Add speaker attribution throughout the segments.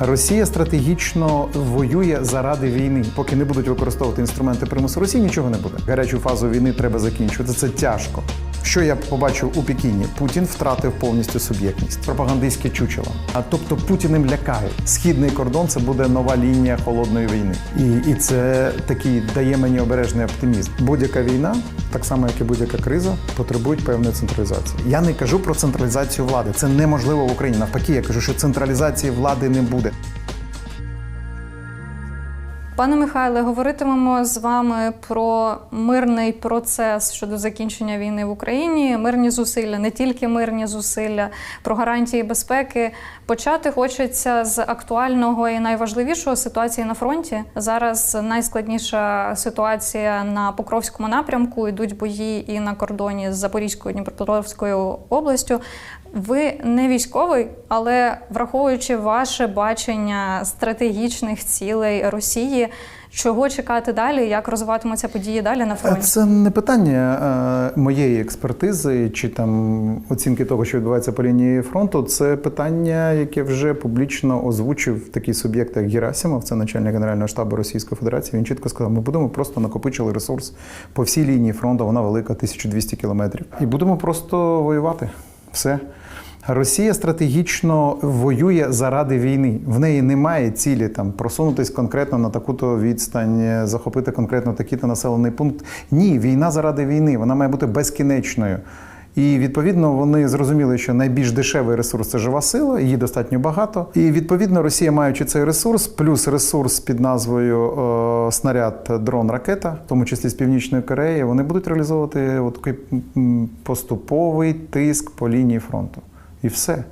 Speaker 1: Росія стратегічно воює заради війни. Поки не будуть використовувати інструменти примусу Росії, нічого не буде. Гарячу фазу війни треба закінчувати. Це тяжко. Що я побачив у Пекіні? Путін втратив повністю суб'єктність, пропагандистське чучело. А тобто Путіним лякають. Східний кордон це буде нова лінія холодної війни, і, і це такий дає мені обережний оптимізм. Будь-яка війна, так само як і будь-яка криза, потребують певної централізації. Я не кажу про централізацію влади. Це неможливо в Україні. Навпаки, я кажу, що централізації влади не буде.
Speaker 2: Пане Михайле, говоритимемо з вами про мирний процес щодо закінчення війни в Україні, мирні зусилля, не тільки мирні зусилля, про гарантії безпеки. Почати хочеться з актуального і найважливішого ситуації на фронті. Зараз найскладніша ситуація на Покровському напрямку. Йдуть бої і на кордоні з Запорізькою Дніпропетровською областю. Ви не військовий, але враховуючи ваше бачення стратегічних цілей Росії, чого чекати далі, як розвиватимуться події далі на фронті?
Speaker 1: Це не питання е, моєї експертизи чи там оцінки того, що відбувається по лінії фронту. Це питання, яке вже публічно озвучив такий суб'єкт, як Герасимов, це начальник Генерального штабу Російської Федерації. Він чітко сказав: ми будемо просто накопичили ресурс по всій лінії фронту. Вона велика, 1200 кілометрів, і будемо просто воювати. Все. Росія стратегічно воює заради війни. В неї немає цілі там просунутись конкретно на таку-то відстань, захопити конкретно такий-то населений пункт. Ні, війна заради війни. Вона має бути безкінечною. І відповідно вони зрозуміли, що найбільш дешевий ресурс це жива сила, її достатньо багато. І відповідно Росія, маючи цей ресурс, плюс ресурс під назвою е, снаряд, дрон, ракета, в тому числі з північної Кореї, вони будуть реалізовувати такий поступовий тиск по лінії фронту. І все.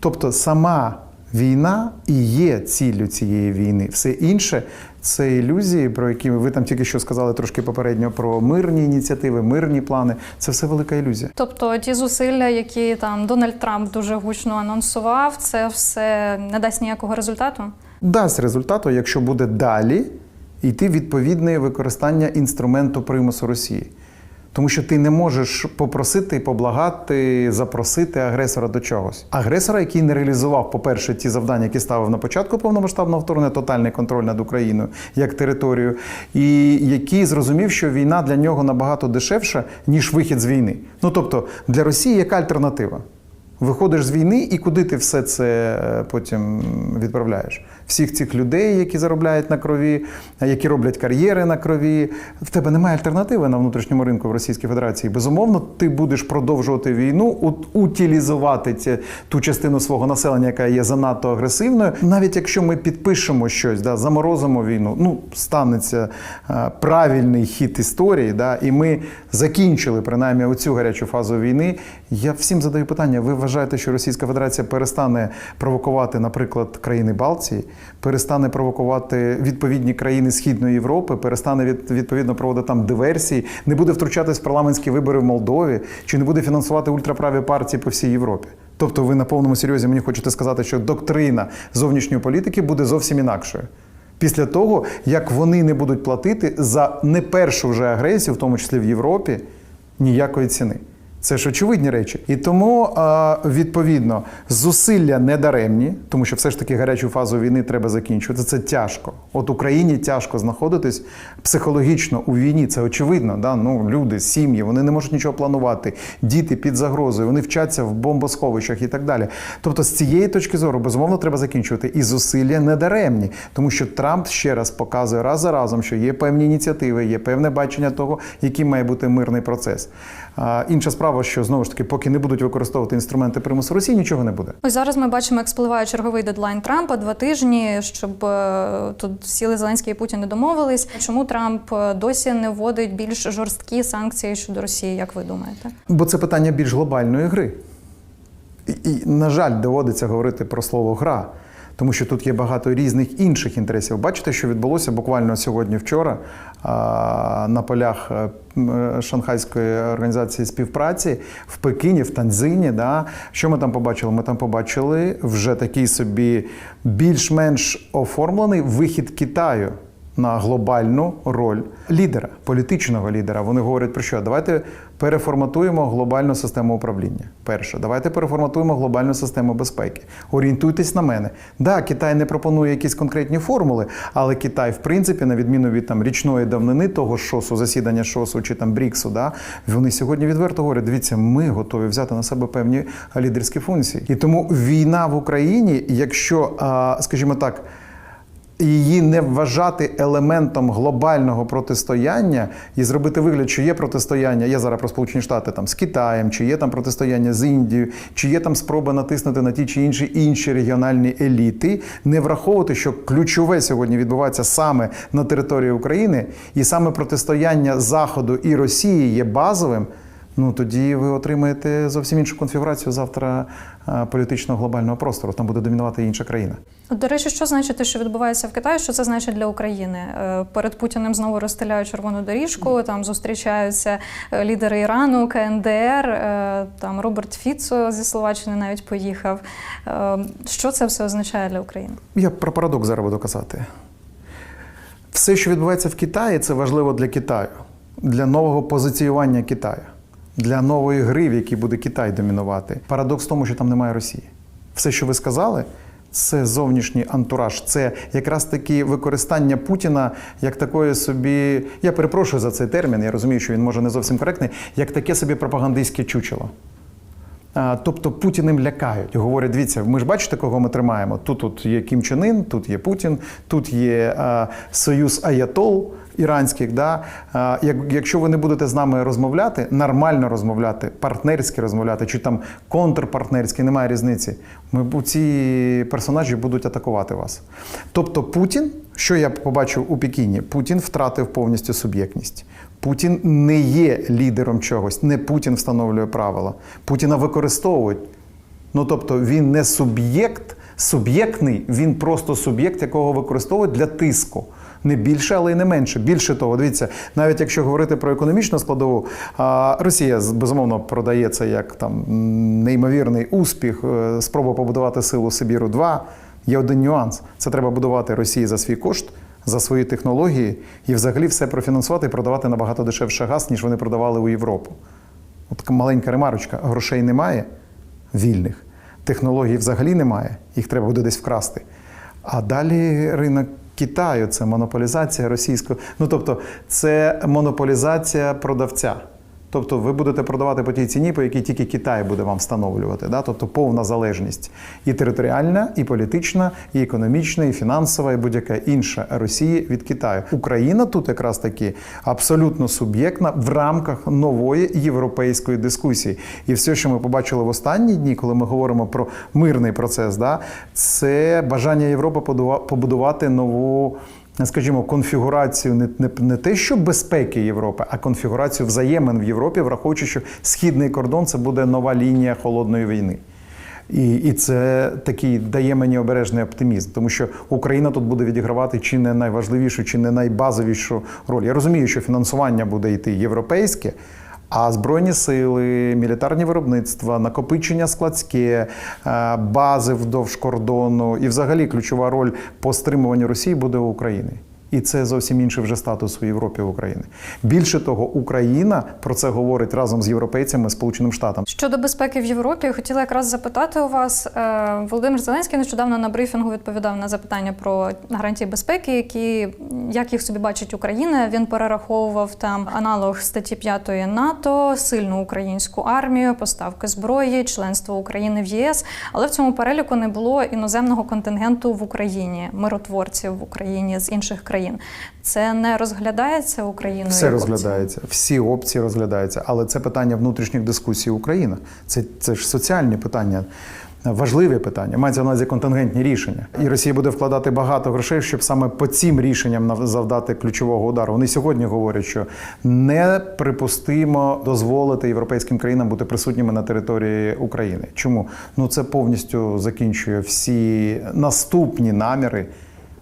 Speaker 1: Тобто сама війна і є ціллю цієї війни. Все інше це ілюзії, про які ви там тільки що сказали трошки попередньо про мирні ініціативи, мирні плани. Це все велика ілюзія.
Speaker 2: Тобто ті зусилля, які там Дональд Трамп дуже гучно анонсував, це все не дасть ніякого результату.
Speaker 1: Дасть результату, якщо буде далі йти відповідне використання інструменту примусу Росії. Тому що ти не можеш попросити, поблагати, запросити агресора до чогось. Агресора, який не реалізував, по-перше, ті завдання, які ставив на початку повномасштабного вторгнення, тотальний контроль над Україною як територією, і який зрозумів, що війна для нього набагато дешевша, ніж вихід з війни. Ну тобто для Росії яка альтернатива? Виходиш з війни, і куди ти все це е, потім відправляєш? Всіх цих людей, які заробляють на крові, які роблять кар'єри на крові. В тебе немає альтернативи на внутрішньому ринку в Російській Федерації. Безумовно, ти будеш продовжувати війну, ут- утилізувати ту частину свого населення, яка є занадто агресивною. Навіть якщо ми підпишемо щось, да, заморозимо війну, ну станеться е, правильний хід історії, да, і ми закінчили принаймні оцю гарячу фазу війни. Я всім задаю питання: ви вважаєте, що Російська Федерація перестане провокувати, наприклад, країни Балтії, перестане провокувати відповідні країни Східної Європи, перестане від, відповідно проводити там диверсії, не буде втручатись в парламентські вибори в Молдові, чи не буде фінансувати ультраправі партії по всій Європі? Тобто, ви на повному серйозі мені хочете сказати, що доктрина зовнішньої політики буде зовсім інакшою. Після того, як вони не будуть платити за не першу вже агресію, в тому числі в Європі, ніякої ціни. Це ж очевидні речі. І тому, відповідно, зусилля не даремні, тому що все ж таки гарячу фазу війни треба закінчувати. Це тяжко. От Україні тяжко знаходитись психологічно у війні. Це очевидно. Да? Ну, люди, сім'ї, вони не можуть нічого планувати. Діти під загрозою, вони вчаться в бомбосховищах і так далі. Тобто, з цієї точки зору, безумовно, треба закінчувати. І зусилля не даремні, тому що Трамп ще раз показує раз за разом, що є певні ініціативи, є певне бачення того, який має бути мирний процес. Інша справа, що знову ж таки, поки не будуть використовувати інструменти примусу Росії, нічого не буде.
Speaker 2: Ось зараз ми бачимо, як спливає черговий дедлайн Трампа два тижні, щоб е, тут сіли Зеленський і Путін не домовились. Чому Трамп е, досі не вводить більш жорсткі санкції щодо Росії? Як ви думаєте?
Speaker 1: Бо це питання більш глобальної гри. І, і, на жаль, доводиться говорити про слово гра, тому що тут є багато різних інших інтересів. Бачите, що відбулося буквально сьогодні-вчора на полях е, Шанхайської організації співпраці в Пекіні, в Танзині. Да? Що ми там побачили? Ми там побачили вже такий собі більш-менш оформлений вихід Китаю на глобальну роль лідера, політичного лідера. Вони говорять про що? Давайте переформатуємо глобальну систему управління. Перше, давайте переформатуємо глобальну систему безпеки. Орієнтуйтесь на мене. Да, Китай не пропонує якісь конкретні формули, але Китай, в принципі, на відміну від там річної давнини того шосу, засідання шосу чи там Бріксу, да, вони сьогодні відверто говорять: дивіться, ми готові взяти на себе певні лідерські функції. І тому війна в Україні, якщо, скажімо так її не вважати елементом глобального протистояння і зробити вигляд, що є протистояння. Я зараз про Сполучені Штати там з Китаєм, чи є там протистояння з Індією, чи є там спроба натиснути на ті чи інші інші регіональні еліти, не враховувати, що ключове сьогодні відбувається саме на території України, і саме протистояння Заходу і Росії є базовим. Ну тоді ви отримаєте зовсім іншу конфігурацію завтра політичного глобального простору. Там буде домінувати інша країна.
Speaker 2: До речі, що значить те, що відбувається в Китаї? Що це значить для України? Е, Перед Путіним знову розстеляють червону доріжку. Там зустрічаються е, лідери Ірану, КНДР. е, Там Роберт Фіцо зі Словаччини навіть поїхав. Е, Що це все означає для України?
Speaker 1: Я про парадокс зараз буду казати. Все, що відбувається в Китаї, це важливо для Китаю, для нового позиціювання Китаю, для нової гри, в якій буде Китай домінувати. Парадокс в тому, що там немає Росії. Все, що ви сказали, це зовнішній антураж, це якраз таки використання Путіна як такої собі. Я перепрошую за цей термін, я розумію, що він може не зовсім коректний, як таке собі пропагандистське чучело. Тобто Путіним лякають. Говорять, дивіться, ми ж бачите, кого ми тримаємо. Тут, тут є Кім Чен Ін, тут є Путін, тут є а, Союз Аятол іранських. Да? Як, якщо ви не будете з нами розмовляти, нормально розмовляти, партнерськи розмовляти, чи там контрпартнерськи, немає різниці. Ми ці персонажі будуть атакувати вас. Тобто, Путін, що я побачив у Пекіні, Путін втратив повністю суб'єктність. Путін не є лідером чогось, не Путін встановлює правила. Путіна використовують. Ну тобто він не суб'єкт, суб'єктний, він просто суб'єкт, якого використовують для тиску. Не більше, але й не менше. Більше того, дивіться, навіть якщо говорити про економічну складову, Росія безумовно продає це як там неймовірний успіх, е, спроба побудувати силу Сибіру 2 Є один нюанс: це треба будувати Росії за свій кошт за свої технології і взагалі все профінансувати і продавати набагато дешевше газ, ніж вони продавали у Європу. От маленька ремарочка: грошей немає вільних, технологій взагалі немає, їх треба буде десь вкрасти. А далі ринок Китаю це монополізація російського. Ну тобто, це монополізація продавця. Тобто ви будете продавати по тій ціні, по якій тільки Китай буде вам встановлювати. Да? Тобто повна залежність і територіальна, і політична, і економічна, і фінансова, і будь-яка інша Росії від Китаю. Україна тут якраз таки абсолютно суб'єктна в рамках нової європейської дискусії. І все, що ми побачили в останні дні, коли ми говоримо про мирний процес, да, це бажання Європи побудувати нову скажімо, конфігурацію не, не, не те, що безпеки Європи, а конфігурацію взаємин в Європі, враховуючи, що східний кордон це буде нова лінія холодної війни. І, і це такий дає мені обережний оптимізм, тому що Україна тут буде відігравати чи не найважливішу, чи не найбазовішу роль. Я розумію, що фінансування буде йти європейське. А збройні сили, мілітарні виробництва, накопичення складське, е, бази вдовж кордону і, взагалі, ключова роль по стримуванню Росії буде у України. І це зовсім інший вже статус у Європі в України. Більше того, Україна про це говорить разом з європейцями, Сполученим Штатам.
Speaker 2: Щодо безпеки в Європі, хотіла якраз запитати у вас. е, Володимир Зеленський нещодавно на брифінгу відповідав на запитання про гарантії безпеки, які як їх собі бачить Україна. Він перераховував там аналог статті 5 НАТО, сильну українську армію, поставки зброї, членство України в ЄС. Але в цьому переліку не було іноземного контингенту в Україні, миротворців в Україні з інших країн. Це не розглядається Україною.
Speaker 1: Все розглядається, всі опції розглядаються, але це питання внутрішніх дискусій України. Це, це ж соціальні питання. Важливі питання, мається на увазі контингентні рішення, і Росія буде вкладати багато грошей, щоб саме по цим рішенням завдати ключового удару. Вони сьогодні говорять, що неприпустимо дозволити європейським країнам бути присутніми на території України. Чому? Ну це повністю закінчує всі наступні наміри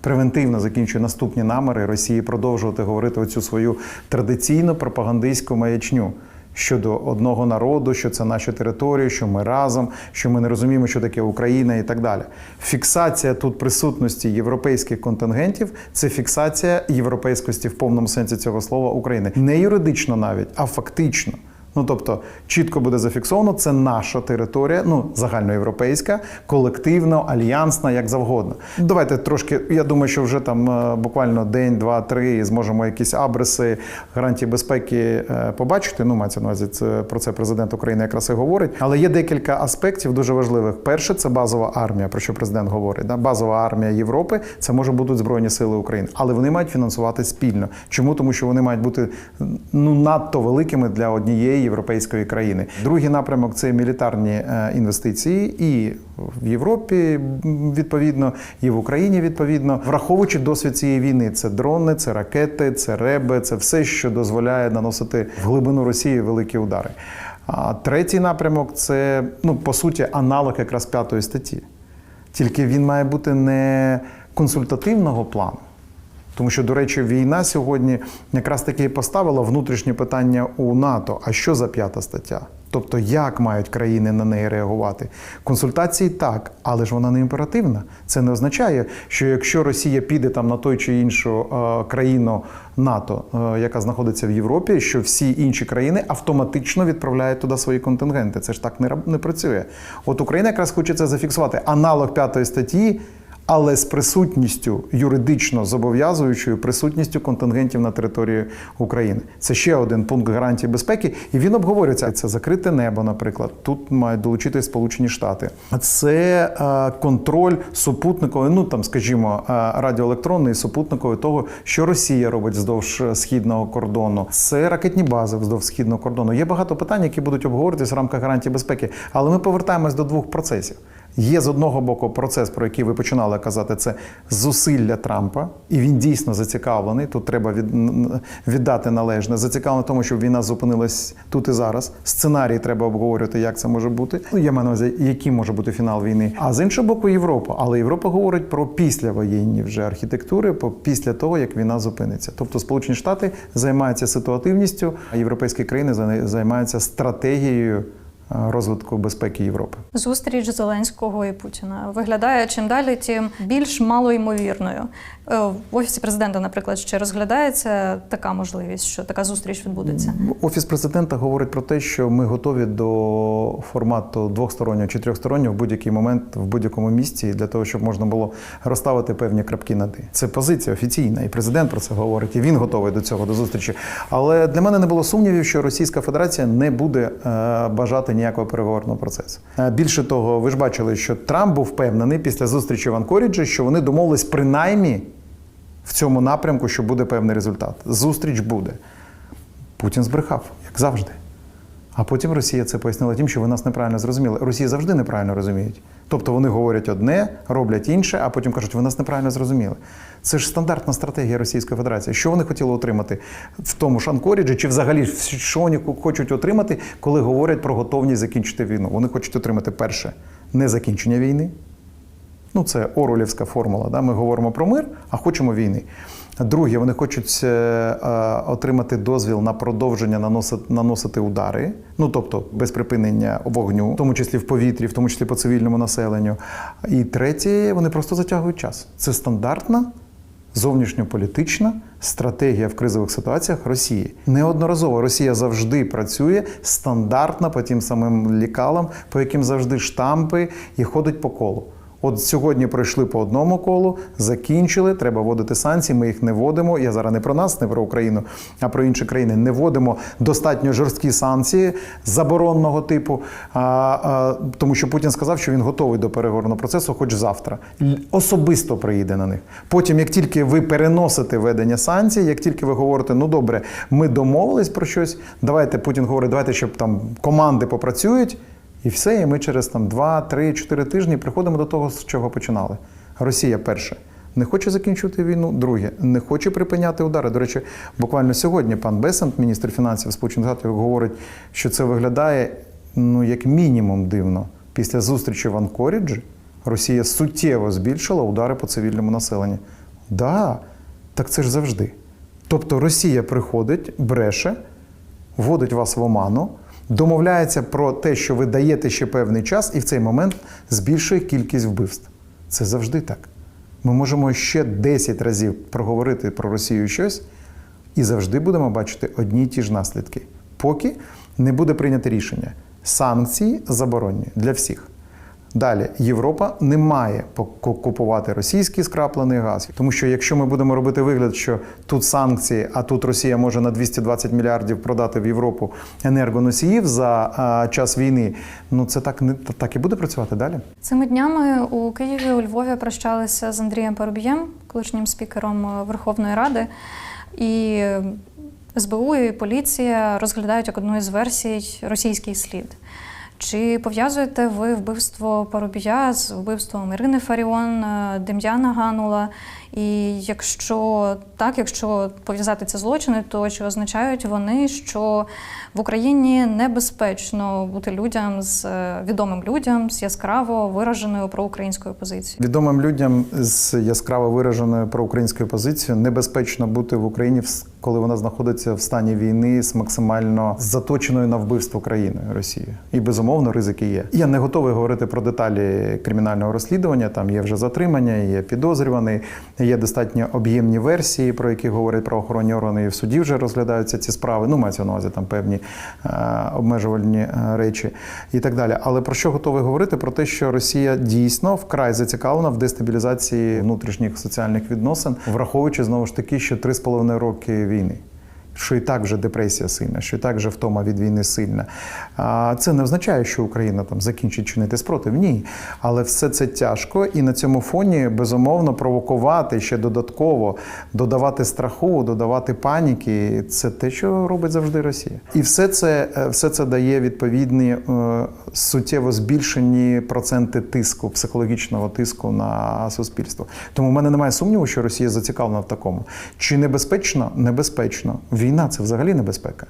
Speaker 1: превентивно закінчує наступні наміри Росії продовжувати говорити оцю свою традиційну пропагандистську маячню. щодо одного народу, що це наші території, що ми разом, що ми не розуміємо, що таке Україна і так далі. Фіксація тут присутності європейських контингентів це фіксація європейськості в повному сенсі цього слова України. Не юридично навіть, а фактично. Ну тобто чітко буде зафіксовано, це наша територія, ну загальноєвропейська, колективно, альянсна, як завгодно. Давайте трошки. Я думаю, що вже там е, буквально день, два, три зможемо якісь абриси гарантії безпеки е, побачити. Ну, мається на увазі це про це президент України якраз і говорить. Але є декілька аспектів дуже важливих. Перше, це базова армія, про що президент говорить. Да? Базова армія Європи це може бути збройні сили України, але вони мають фінансувати спільно. Чому? Тому що вони мають бути ну надто великими для однієї європейської країни. Другий напрямок це мілітарні е, інвестиції і в Європі відповідно, і в Україні відповідно, враховуючи досвід цієї війни. Це дрони, це ракети, це реби, це все, що дозволяє наносити в глибину Росії великі удари. А третій напрямок це ну по суті аналог якраз п'ятої статті. Тільки він має бути не консультативного плану. Тому що, до речі, війна сьогодні якраз таки поставила внутрішнє питання у НАТО. А що за п'ята стаття? Тобто, як мають країни на неї реагувати? Консультації так, але ж вона не імперативна. Це не означає, що якщо Росія піде там на той чи іншу е, країну НАТО, е, яка знаходиться в Європі, що всі інші країни автоматично відправляють туди свої контингенти. Це ж так не, не працює. От Україна якраз хоче це зафіксувати. Аналог п'ятої статті але з присутністю юридично зобов'язуючою присутністю контингентів на території України. Це ще один пункт гарантії безпеки, і він обговорюється. Це закрите небо, наприклад. Тут мають долучити Сполучені Штати. Це е, контроль супутниковий, ну там, скажімо, е, радіоелектронний супутниковий того, що Росія робить вздовж східного кордону. Це ракетні бази вздовж східного кордону. Є багато питань, які будуть обговорюватися в рамках гарантії безпеки, але ми повертаємось до двох процесів. Є з одного боку процес, про який ви починали казати, це зусилля Трампа, і він дійсно зацікавлений. Тут треба від, віддати належне. Зацікавлений в тому, щоб війна зупинилась тут і зараз. Сценарій треба обговорювати, як це може бути. Ну я маю на увазі, який може бути фінал війни. А з іншого боку, Європа. Але Європа говорить про післявоєнні вже архітектури, по після того як війна зупиниться. Тобто Сполучені Штати займаються ситуативністю, а європейські країни за- займаються стратегією розвитку безпеки Європи.
Speaker 2: Зустріч Зеленського і Путіна виглядає чим далі, тим більш малоймовірною. Е, В офісі президента, наприклад, ще розглядається така можливість, що така зустріч відбудеться.
Speaker 1: Офіс президента говорить про те, що ми готові до формату двохстороннього чи трьохстороннього в будь-який момент в будь-якому місці для того, щоб можна було розставити певні крапки над «і». Це позиція офіційна, і президент про це говорить, і він готовий до цього до зустрічі. Але для мене не було сумнівів, що Російська Федерація не буде е, ніякого переговорного процесу. Е, Більше того, ви ж бачили, що Трамп був впевнений після зустрічі в Анкоріджі, що вони домовились принаймні в цьому напрямку, що буде певний результат. Зустріч буде. Путін збрехав, як завжди. А потім Росія це пояснила тим, що ви нас неправильно зрозуміли. Росія завжди неправильно розуміють. Тобто вони говорять одне, роблять інше, а потім кажуть, ви нас неправильно зрозуміли. Це ж стандартна стратегія Російської Федерації. Що вони хотіли отримати в тому ж Анкоріджі, чи взагалі що вони хочуть отримати, коли говорять про готовність закінчити війну? Вони хочуть отримати перше не закінчення війни. Ну, це Орулівська формула. Да? Ми говоримо про мир, а хочемо війни. Друге, вони хочуть е, е, отримати дозвіл на продовження наносити, наносити удари, ну тобто без припинення вогню, в тому числі в повітрі, в тому числі по цивільному населенню. І третє, вони просто затягують час. Це стандартна зовнішньополітична стратегія в кризових ситуаціях Росії. Неодноразово Росія завжди працює стандартно по тим самим лікалам, по яким завжди штампи і ходить по колу. От сьогодні пройшли по одному колу, закінчили. Треба вводити санкції. Ми їх не вводимо. Я зараз не про нас, не про Україну, а про інші країни. Не вводимо достатньо жорсткі санкції заборонного типу. А, а, тому що Путін сказав, що він готовий до переговорного процесу, хоч завтра. Особисто приїде на них. Потім, як тільки ви переносите ведення санкцій, як тільки ви говорите, ну добре, ми домовились про щось. Давайте Путін говорить, давайте, щоб там команди попрацюють. І все, і ми через там 2, 3, 4 тижні приходимо до того, з чого починали. Росія перше. Не хоче закінчувати війну. Друге, не хоче припиняти удари. До речі, буквально сьогодні пан Бесент, міністр фінансів Сполучених Штатів, говорить, що це виглядає ну як мінімум дивно. Після зустрічі в Анкоріджі Росія суттєво збільшила удари по цивільному населенню. Да, так це ж завжди. Тобто Росія приходить, бреше, вводить вас в оману, домовляється про те, що ви даєте ще певний час, і в цей момент збільшує кількість вбивств. Це завжди так. Ми можемо ще 10 разів проговорити про Росію щось, і завжди будемо бачити одні й ті ж наслідки, поки не буде прийнято рішення. Санкції заборонні для всіх. Далі Європа не має купувати російський скраплений газ, тому що якщо ми будемо робити вигляд, що тут санкції, а тут Росія може на 220 мільярдів продати в Європу енергоносіїв за а, час війни, ну це так не так і буде працювати далі.
Speaker 2: Цими днями у Києві у Львові прощалися з Андрієм Парубієм, колишнім спікером е, Верховної Ради. І СБУ і поліція розглядають як одну із версій російський слід. Чи пов'язуєте ви вбивство Парубія з вбивством Ірини Фаріон, е, Дем'яна Ганула? І якщо так, якщо пов'язати ці злочини, то чи означають вони, що в Україні небезпечно бути людям з е, відомим людям з яскраво вираженою проукраїнською позицією?
Speaker 1: Відомим людям з яскраво вираженою проукраїнською позицією небезпечно бути в Україні, коли вона знаходиться в стані війни з максимально заточеною на вбивство країною Росії. І безумовно ризики є. Я не готовий говорити про деталі кримінального розслідування. Там є вже затримання, є підозрюваний, є достатньо об'ємні версії, про які говорять правоохоронні органи, і в суді вже розглядаються ці справи. Ну, мається на увазі там певні е, обмежувальні е, речі і так далі. Але про що готовий говорити? Про те, що Росія дійсно вкрай зацікавлена в дестабілізації внутрішніх соціальних відносин, враховуючи знову ж таки, що 3,5 роки війни. Що і так вже депресія сильна, що і так вже втома від війни сильна. Це не означає, що Україна там закінчить чинити спротив. Ні. Але все це тяжко, і на цьому фоні безумовно провокувати ще додатково, додавати страху, додавати паніки. Це те, що робить завжди Росія. І все це, е, все це дає відповідні е, суттєво збільшені проценти тиску, психологічного тиску на суспільство. Тому в мене немає сумніву, що Росія зацікавлена в такому. Чи небезпечно? Небезпечно. Війна це взагалі небезпека.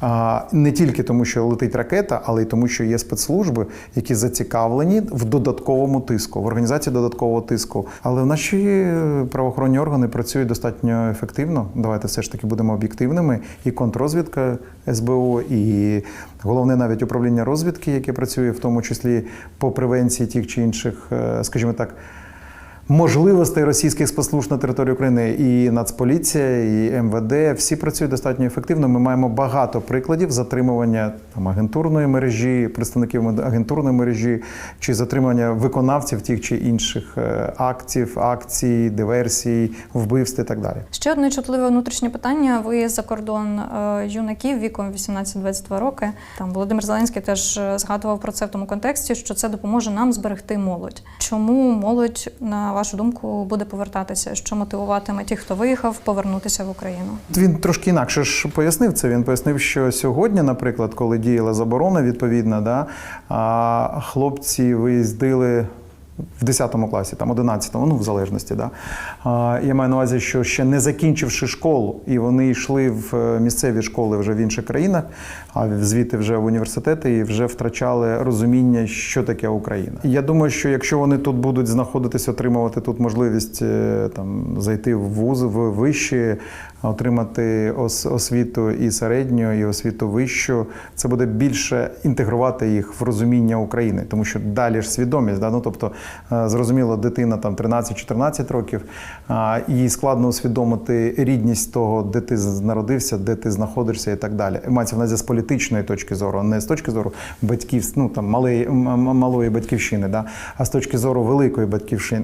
Speaker 1: А, не тільки тому, що летить ракета, але й тому, що є спецслужби, які зацікавлені в додатковому тиску, в організації додаткового тиску. Але наші е, правоохоронні органи працюють достатньо ефективно. Давайте все ж таки будемо об'єктивними. І контррозвідка СБУ, і головне навіть управління розвідки, яке працює в тому числі по превенції тих чи інших, е, скажімо так можливостей російських спецслужб на території України і Нацполіція, і МВД всі працюють достатньо ефективно. Ми маємо багато прикладів затримування там агентурної мережі, представників агентурної мережі чи затримання виконавців тих чи інших е, актів, акцій, диверсій, вбивств і так далі.
Speaker 2: Ще одне чутливе внутрішнє питання. Ви за кордон е, юнаків віком 18-22 роки. Там Володимир Зеленський теж е, згадував про це в тому контексті, що це допоможе нам зберегти молодь. Чому молодь, на вашу думку, буде повертатися? Що мотивуватиме тих, хто виїхав, повернутися в Україну?
Speaker 1: Він трошки інакше ж пояснив це. Він пояснив, що сьогодні, наприклад, коли діяла заборона відповідна, да, хлопці виїздили. В 10 класі, там 11, ну в залежності, да. Я маю на увазі, що ще не закінчивши школу, і вони йшли в е, місцеві школи вже в інших країнах, а звідти вже в університети і вже втрачали розуміння, що таке Україна. Я думаю, що якщо вони тут будуть знаходитися, отримувати тут можливість е, там зайти в вузи, в вищі, отримати ос- освіту і середню, і освіту вищу, це буде більше інтегрувати їх в розуміння України, тому що далі ж свідомість, да? ну тобто зрозуміло, дитина там 13-14 років, а, їй складно усвідомити рідність того, де ти народився, де ти знаходишся і так далі. Мається в увазі з політичної точки зору, а не з точки зору батьків, ну там малої, малої батьківщини, да? а з точки зору великої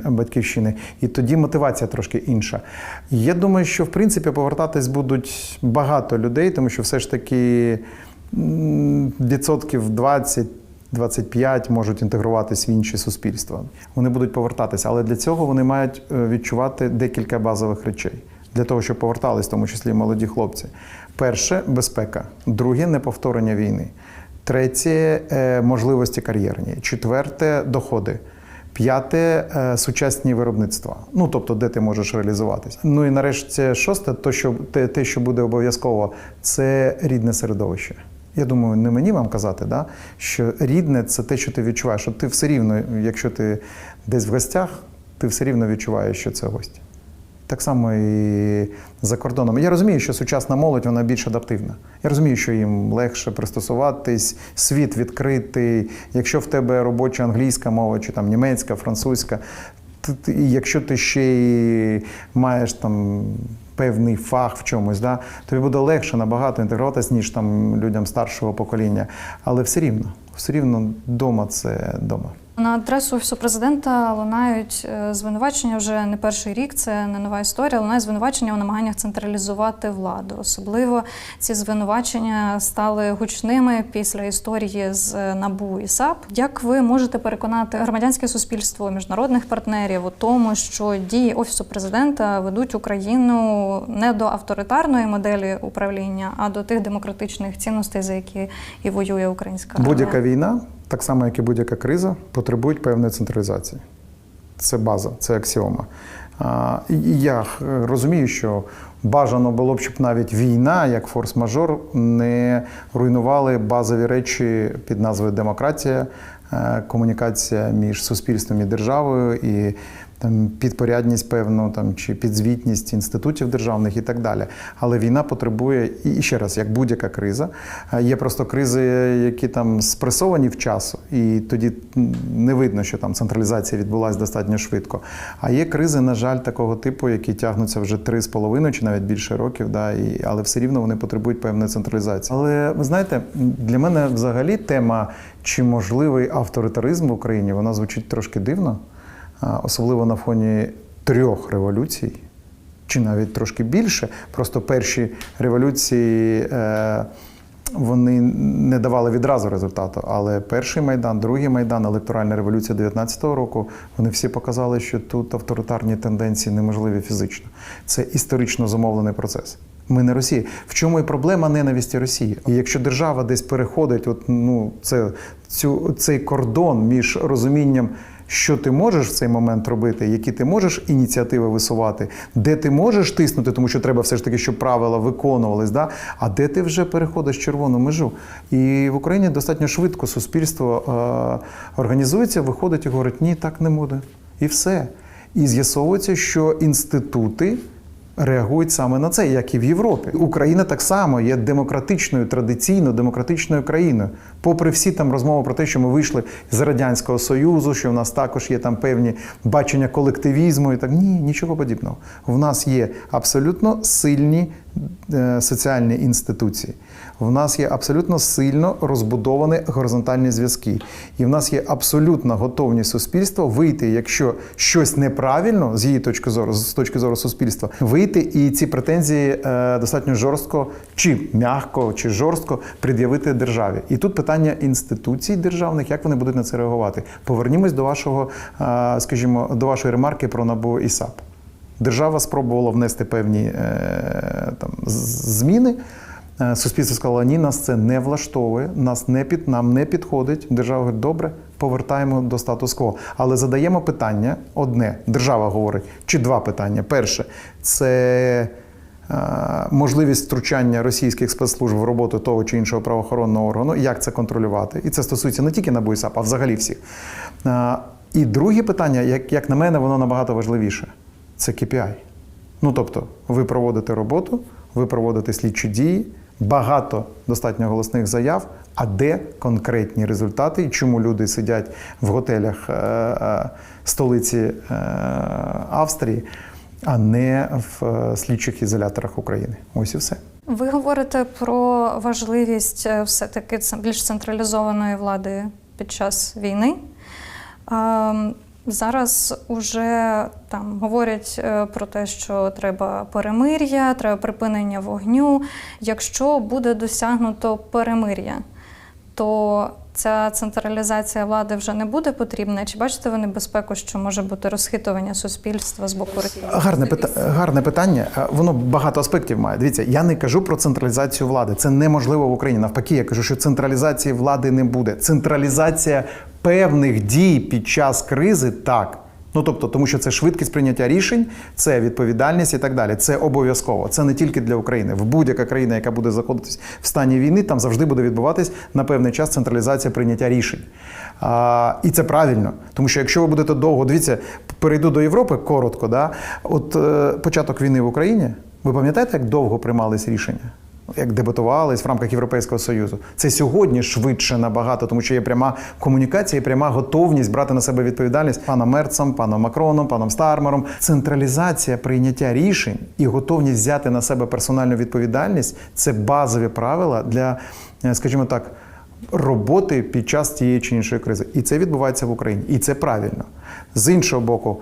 Speaker 1: батьківщини. І тоді мотивація трошки інша. Я думаю, що в принципі повертатись будуть багато людей, тому що все ж таки відсотків 20 25 можуть інтегруватись в інші суспільства. Вони будуть повертатися, але для цього вони мають е, відчувати декілька базових речей для того, щоб повертались, в тому числі молоді хлопці. Перше безпека, друге неповторення війни, третє е, можливості кар'єрні, четверте доходи. П'яте е, сучасні виробництва. Ну тобто, де ти можеш реалізуватися. Ну і нарешті шосте, то що те, те, що буде обов'язково, це рідне середовище. Я думаю, не мені вам казати, да? що рідне це те, що ти відчуваєш. Що ти все рівно, якщо ти десь в гостях, ти все рівно відчуваєш, що це гості. Так само і за кордоном. Я розумію, що сучасна молодь вона більш адаптивна. Я розумію, що їм легше пристосуватись, світ відкритий. Якщо в тебе робоча англійська мова, чи там німецька, французька, і якщо ти ще й маєш там певний фах в чомусь, да, тобі буде легше набагато інтегруватися, ніж там людям старшого покоління. Але все рівно, все рівно дома це дома.
Speaker 2: На адресу офісу президента лунають е, звинувачення вже не перший рік. Це не нова історія. Лунає звинувачення у намаганнях централізувати владу. Особливо ці звинувачення стали гучними після історії з е, набу і САП. Як ви можете переконати громадянське суспільство, міжнародних партнерів у тому, що дії офісу президента ведуть Україну не до авторитарної моделі управління, а до тих демократичних цінностей, за які і воює українська
Speaker 1: Будь-яка війна, так само як і будь-яка криза, потребують певної централізації. Це база, це аксіома. І я розумію, що бажано було б, щоб навіть війна, як форс-мажор, не руйнували базові речі під назвою демократія, е, комунікація між суспільством і державою, і там підпорядність, певну там чи підзвітність інститутів державних і так далі. Але війна потребує і ще раз, як будь-яка криза. е, Є просто кризи, які там спресовані в часу, і тоді не видно, що там централізація відбулася достатньо швидко. А є кризи, на жаль, такого типу, які тягнуться вже три з половиною чи навіть більше років, да, і, але все рівно вони потребують певної централізації. Але ви знаєте, для мене взагалі тема, чи можливий авторитаризм в Україні, вона звучить трошки дивно, особливо на фоні трьох революцій чи навіть трошки більше. Просто перші революції е, вони не давали відразу результату. Але перший майдан, другий майдан, електоральна революція 19-го року, вони всі показали, що тут авторитарні тенденції неможливі фізично. Це історично зумовлений процес. Ми не Росія. В чому і проблема ненависті Росії? І якщо держава десь переходить, от ну це цю цей кордон між розумінням що ти можеш в цей момент робити, які ти можеш ініціативи висувати, де ти можеш тиснути, тому що треба все ж таки, щоб правила виконувались, да? а де ти вже переходиш червону межу. І в Україні достатньо швидко суспільство е- організується, виходить і говорить, ні, так не буде. І все. І з'ясовується, що інститути. Реагують саме на це, як і в Європі. Україна так само є демократичною, традиційно демократичною країною. Попри всі там розмови про те, що ми вийшли з радянського союзу, що в нас також є там певні бачення колективізму, і так ні, нічого подібного. В нас є абсолютно сильні е, соціальні інституції. В нас є абсолютно сильно розбудовані горизонтальні зв'язки, і в нас є абсолютна готовність суспільства вийти, якщо щось неправильно з її точки зору, з точки зору суспільства, вийти і ці претензії е, достатньо жорстко, чи м'яко, чи жорстко пред'явити державі. І тут питання інституцій державних, як вони будуть на це реагувати. Повернімось до вашого, е, скажімо, до вашої ремарки про НАБУ і САП. Держава спробувала внести певні е, там, зміни. Е, Суспільство сказало, ні, нас це не влаштовує, нас не під, нам не підходить. Держава говорить, добре, повертаємо до статус-кво. Але задаємо питання одне. Держава говорить, чи два питання. Перше, це е, можливість втручання російських спецслужб в роботу того чи іншого правоохоронного органу, як це контролювати. І це стосується не тільки НАБУ і САП, а взагалі всіх. Е, І друге питання, як, як на мене, воно набагато важливіше це KPI. Ну тобто, ви проводите роботу, ви проводите слідчі дії, багато достатньо голосних заяв. А де конкретні результати і чому люди сидять в готелях е, е, столиці е, Австрії, а не в слідчих ізоляторах України? Ось і все.
Speaker 2: Ви говорите про важливість все-таки більш централізованої влади під час війни. Зараз уже там говорять е, про те, що треба перемир'я, треба припинення вогню. Якщо буде досягнуто перемир'я, то ця централізація влади вже не буде потрібна. Чи бачите ви небезпеку, що може бути розхитування суспільства з боку Росії?
Speaker 1: Гарне, питання. гарне питання. Е, Воно багато аспектів має. Дивіться, я не кажу про централізацію влади. Це неможливо в Україні. Навпаки, я кажу, що централізації влади не буде. Централізація певних дій під час кризи так. Ну тобто, тому що це швидкість прийняття рішень, це відповідальність і так далі. Це обов'язково. Це не тільки для України. В будь-яка країна, яка буде знаходитись в стані війни, там завжди буде відбуватись на певний час централізація прийняття рішень. А, і це правильно, тому що якщо ви будете довго, дивіться, перейду до Європи коротко. Да? От е, початок війни в Україні. Ви пам'ятаєте, як довго приймались рішення? Як дебатувались в рамках Європейського Союзу? Це сьогодні швидше набагато, тому що є пряма комунікація, і пряма готовність брати на себе відповідальність паном Мерцем, паном Макроном, паном Стармером. Централізація прийняття рішень і готовність взяти на себе персональну відповідальність це базові правила для, е, скажімо так, роботи під час тієї чи іншої кризи. І це відбувається в Україні. І це правильно. З іншого боку,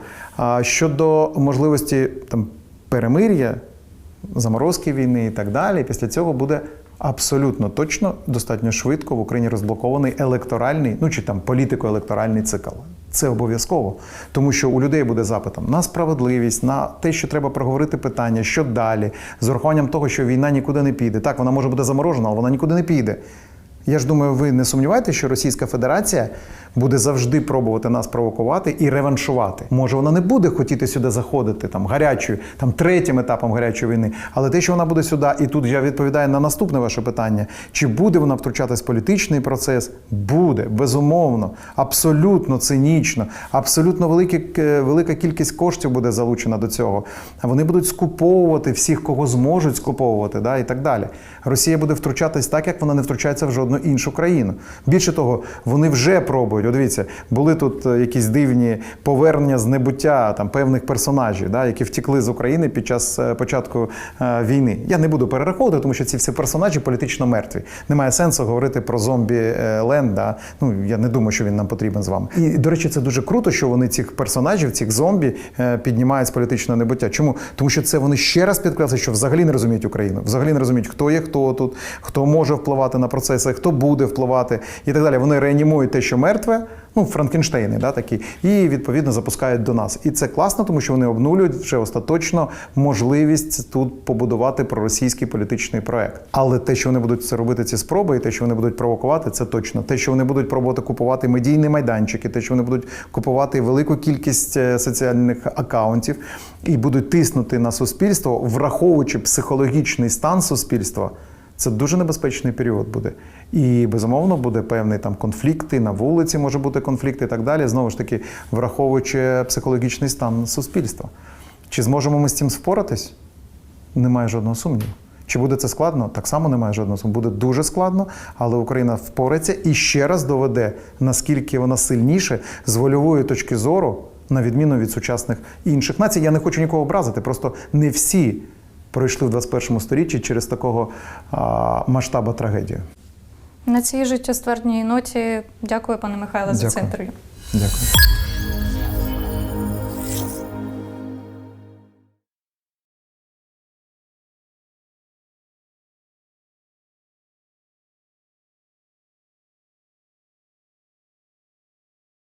Speaker 1: щодо можливості там, перемир'я, заморозки війни і так далі, після цього буде. Абсолютно точно достатньо швидко в Україні розблокований електоральний, ну чи там політико-електоральний цикл. Це обов'язково, тому що у людей буде запитом на справедливість, на те, що треба проговорити питання, що далі, з урахуванням того, що війна нікуди не піде. Так, вона може бути заморожена, але вона нікуди не піде. Я ж думаю, ви не сумніваєтеся, що Російська Федерація буде завжди пробувати нас провокувати і реваншувати. Може, вона не буде хотіти сюди заходити там гарячою, там третім етапом гарячої війни. Але те, що вона буде сюди, і тут я відповідаю на наступне ваше питання: чи буде вона втручатись в політичний процес? Буде безумовно, абсолютно цинічно, абсолютно великі, е, велика кількість коштів буде залучена до цього. Вони будуть скуповувати всіх, кого зможуть скуповувати, да, і так далі. Росія буде втручатись так, як вона не втручається в жодну іншу країну. Більше того, вони вже пробують. От дивіться, були тут е, якісь дивні повернення з небуття там певних персонажів, да, які втекли з України під час е, початку е, війни. Я не буду перераховувати, тому що ці всі персонажі політично мертві. Немає сенсу говорити про зомбі е, Ленд. Да. Ну я не думаю, що він нам потрібен з вами. І до речі, це дуже круто, що вони цих персонажів, цих зомбі піднімають з політичного небуття. Чому? Тому що це вони ще раз підкреслюють, що взагалі не розуміють Україну, взагалі не розуміють, хто є, хто тут, хто може впливати на процеси, хто буде впливати і так далі. Вони реанімують те, що мертве. Ну, Франкенштейни, да, такі, і відповідно запускають до нас. І це класно, тому що вони обнулюють вже остаточно можливість тут побудувати проросійський політичний проект. Але те, що вони будуть це робити, ці спроби, і те, що вони будуть провокувати, це точно. Те, що вони будуть пробувати купувати медійні майданчики, те, що вони будуть купувати велику кількість е, соціальних акаунтів і будуть тиснути на суспільство, враховуючи психологічний стан суспільства. Це дуже небезпечний період буде. І безумовно буде певний там конфлікти на вулиці, може бути конфлікт і так далі. Знову ж таки, враховуючи психологічний стан суспільства. Чи зможемо ми з цим впоратись? Немає жодного сумніву. Чи буде це складно? Так само немає жодного сумніву. Буде дуже складно, але Україна впорається і ще раз доведе, наскільки вона сильніше з вольової точки зору, на відміну від сучасних інших націй. Я не хочу нікого образити, просто не всі пройшли в 21 сторіччі через такого масштабу трагедію.
Speaker 2: На цій життєствердній ноті дякую, пане Михайле, за це інтерв'ю.
Speaker 1: Дякую.